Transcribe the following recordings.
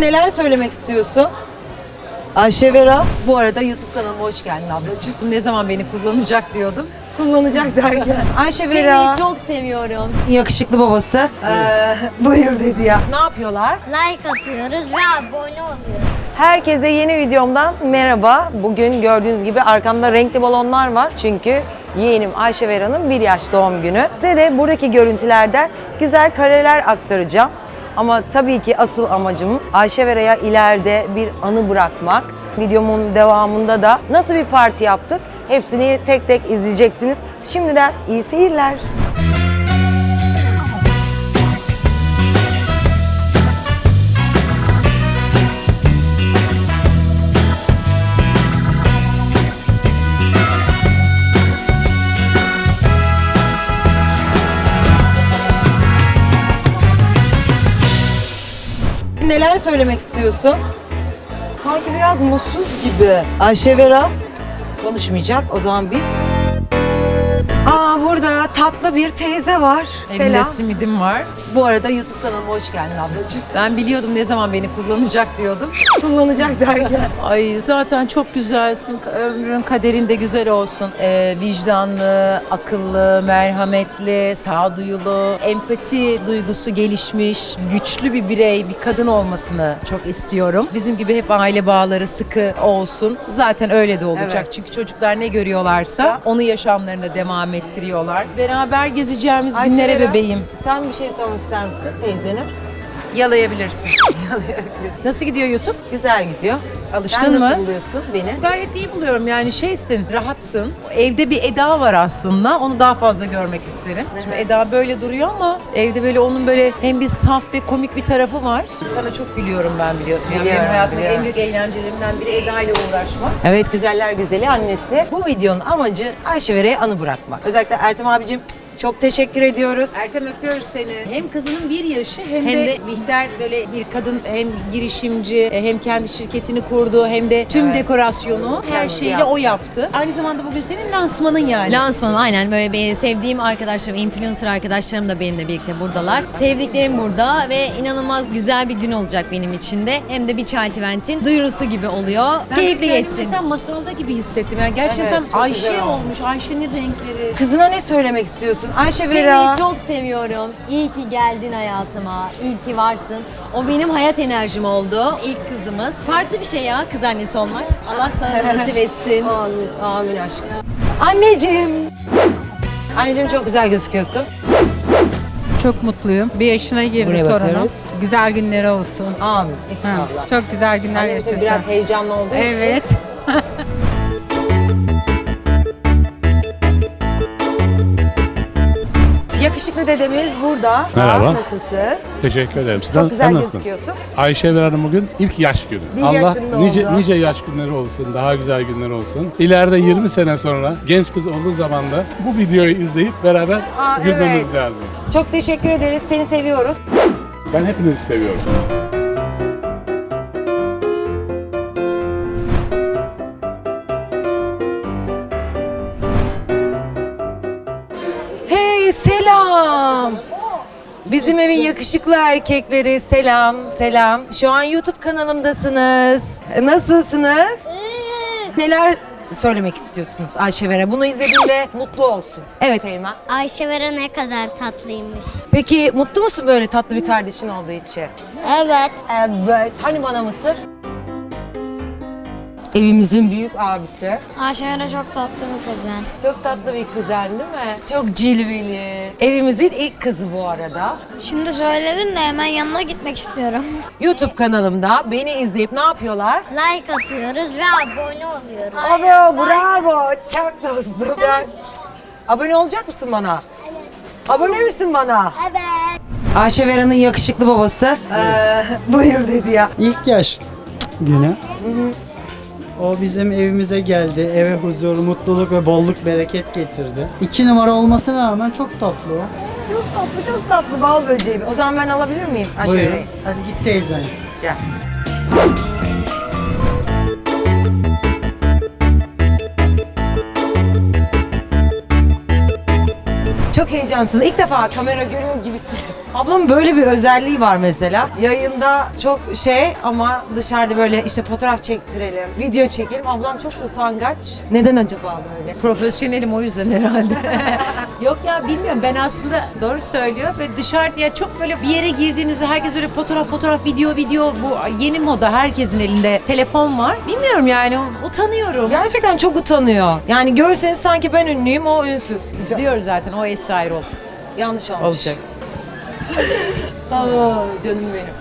Neler söylemek istiyorsun? Ayşe Vera. Bu arada YouTube kanalıma hoş geldin ablacığım. Ne zaman beni kullanacak diyordum. Kullanacak derken. Ayşe Vera. Seni çok seviyorum. Yakışıklı babası. Ee, buyur dedi ya. Ne yapıyorlar? like atıyoruz ve abone oluyoruz. Herkese yeni videomdan merhaba. Bugün gördüğünüz gibi arkamda renkli balonlar var. Çünkü yeğenim Ayşe Vera'nın bir yaş doğum günü. Size de buradaki görüntülerden güzel kareler aktaracağım. Ama tabii ki asıl amacım Ayşe Vera'ya ileride bir anı bırakmak. Videomun devamında da nasıl bir parti yaptık hepsini tek tek izleyeceksiniz. Şimdiden iyi seyirler. Neler söylemek istiyorsun? Sanki biraz mutsuz gibi. Ayşe Vera konuşmayacak. O zaman biz... Aa burada tatlı bir teyze var. Elimde Selam. simidim var. Bu arada YouTube kanalıma hoş geldin ablacığım. Ben biliyordum ne zaman beni kullanacak diyordum. Kullanacak derken. Ay zaten çok güzelsin. Ömrün kaderin de güzel olsun. Ee, vicdanlı, akıllı, merhametli, sağduyulu, empati duygusu gelişmiş, güçlü bir birey, bir kadın olmasını çok istiyorum. Bizim gibi hep aile bağları sıkı olsun. Zaten öyle de olacak. Evet. Çünkü çocuklar ne görüyorlarsa onu yaşamlarında devam ettiriyorlar. Beraber gezeceğimiz Ayşe günlere Vera, bebeğim. Sen bir şey sormak ister misin teyzenin? Yalayabilirsin. Nasıl gidiyor YouTube? Güzel gidiyor. Alıştın Sen mı? nasıl buluyorsun beni? Gayet iyi buluyorum yani şeysin, rahatsın. Evde bir Eda var aslında, onu daha fazla görmek isterim. Şimdi Eda böyle duruyor ama evde böyle onun böyle hem bir saf ve komik bir tarafı var. Sana çok gülüyorum ben biliyorsun. Yani Biliyorum, benim hayatımdaki biliyorum. en büyük eğlencelerimden biri Eda ile uğraşmak. Evet güzeller güzeli annesi. Bu videonun amacı Ayşe Vera'ya anı bırakmak. Özellikle Ertem abicim çok teşekkür ediyoruz. Ertem öpüyoruz seni. Hem kızının bir yaşı hem, Hem de, de- Bihter böyle bir kadın hem girişimci hem kendi şirketini kurdu hem de tüm dekorasyonu her şeyle yaptı. o yaptı. Aynı zamanda bugün senin lansmanın yani. Lansman aynen böyle benim sevdiğim arkadaşlarım, influencer arkadaşlarım da benimle birlikte buradalar. Sevdiklerim burada ve inanılmaz güzel bir gün olacak benim için de. Hem de bir Child Event'in duyurusu gibi oluyor. Ben Keyifli geçsin. Mesela masalda gibi hissettim. Yani gerçekten Evet, Ayşe olmuş. Ayşe'nin renkleri. Kızına ne söylemek istiyorsun? Ayşe Vera. Seni çok seviyorum. İyi ki geldin hayatıma. İyi ki varsın. O benim hayat enerjim oldu. İlk kızımız. Farklı bir şey ya kız annesi olmak. Allah sana da nasip etsin. Amin, amin aşkım. Anneciğim. Anneciğim çok güzel gözüküyorsun. Çok mutluyum. Bir yaşına girdi Buraya torunum. bakıyoruz. Güzel günleri olsun. Amin Ha, inşallah. çok güzel günler tabii yaşasın. biraz heyecanlı olduğu için. Evet. Yakışıklı dedemiz burada. Merhaba. Nasılsın? Teşekkür ederim. Sen, Çok güzel gözüküyorsun. Ayşe Vera'nın bugün ilk yaş günü. Bir Allah nice, oldu. nice yaş günleri olsun, daha güzel günler olsun. İleride 20 sene sonra genç kız olduğu zaman da bu videoyu izleyip beraber Aa, gülmemiz evet. lazım. Çok teşekkür ederiz. Seni seviyoruz. Ben hepinizi seviyorum. Bizim evin yakışıklı erkekleri selam selam. Şu an YouTube kanalımdasınız. Nasılsınız? Neler söylemek istiyorsunuz Ayşe Vera? Bunu izlediğinde mutlu olsun. Evet Eymen. Ayşe Vera ne kadar tatlıymış. Peki mutlu musun böyle tatlı bir kardeşin olduğu için? Evet. Evet. Hani bana mısır? Evimizin büyük abisi. Ayşe Vera çok tatlı bir kuzen. Çok tatlı bir kuzen değil mi? Çok cilveli. Evimizin ilk kızı bu arada. Şimdi söyledin de hemen yanına gitmek istiyorum. YouTube kanalımda beni izleyip ne yapıyorlar? Like atıyoruz ve abone oluyoruz. Bravo, bravo. Çok dostum. Çok. Abone olacak mısın bana? Abone misin bana? Evet. Ayşe Vera'nın yakışıklı babası. Ee, buyur dedi ya. İlk yaş günü. O bizim evimize geldi. Eve huzur, mutluluk ve bolluk bereket getirdi. İki numara olmasına rağmen çok tatlı o. Çok tatlı, çok tatlı bal böceği. O zaman ben alabilir miyim Ayşe Buyurun. Hadi git teyzen. Gel. Çok heyecansız. İlk defa kamera görüyor gibisiniz. Ablamın böyle bir özelliği var mesela. Yayında çok şey ama dışarıda böyle işte fotoğraf çektirelim, video çekelim. Ablam çok utangaç. Neden acaba böyle? Profesyonelim o yüzden herhalde. Yok ya bilmiyorum ben aslında doğru söylüyor ve dışarıya çok böyle bir yere girdiğinizde herkes böyle fotoğraf fotoğraf video video bu yeni moda herkesin elinde telefon var. Bilmiyorum yani utanıyorum. Gerçekten çok utanıyor. Yani görseniz sanki ben ünlüyüm, o ünsüz. Diyor zaten o Esra Erol Yanlış olmuş. olacak. Aa, canım benim.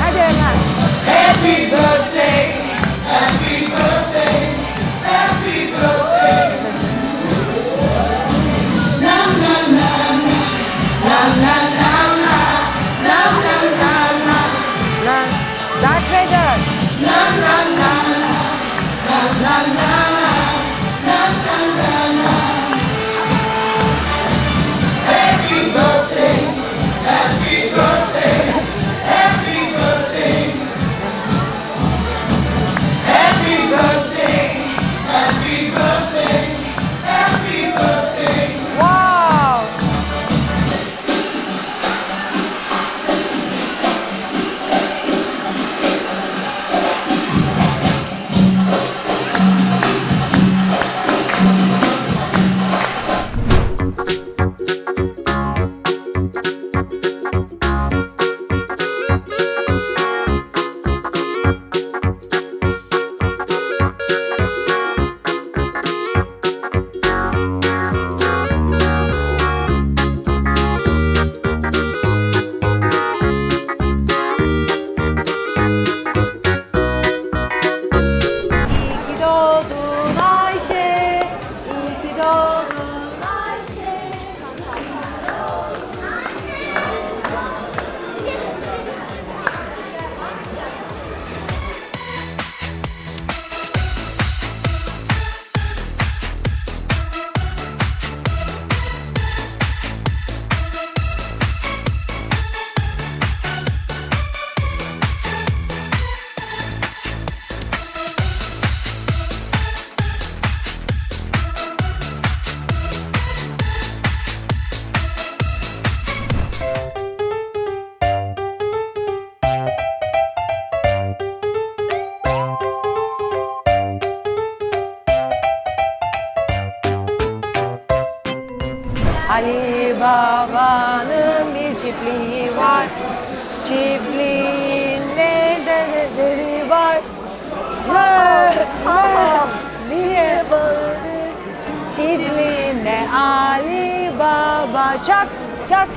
Hadi Happy birthday. Happy birthday. Happy birthday. Na na na na. Na na na na. Na na na na. Na. Darth Vader. Na na na na. Na na na. Ali Baba'nın bir çiftliği var. Çiftliğinde develeri var. Ha, ha, diye bağırır. Çiftliğinde Ali Baba çak çak.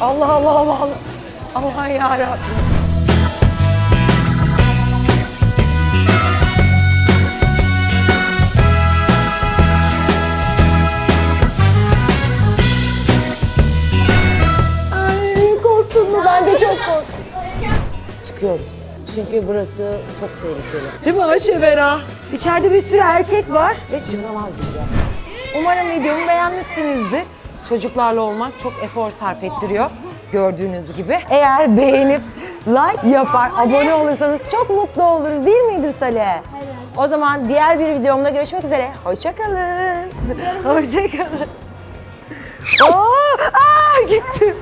Allah Allah Allah Allah. Allah yarabbim. Çok korktum. Çıkıyoruz. Çünkü burası çok tehlikeli. Değil mi Ayşe Vera? İçeride bir sürü erkek var ve canavar gibi. Umarım videomu beğenmişsinizdir. Çocuklarla olmak çok efor sarf ettiriyor gördüğünüz gibi. Eğer beğenip like yapar, abone olursanız çok mutlu oluruz değil midir Salih? O zaman diğer bir videomda görüşmek üzere. Hoşçakalın. Hoşçakalın. Aa, aa, gitti.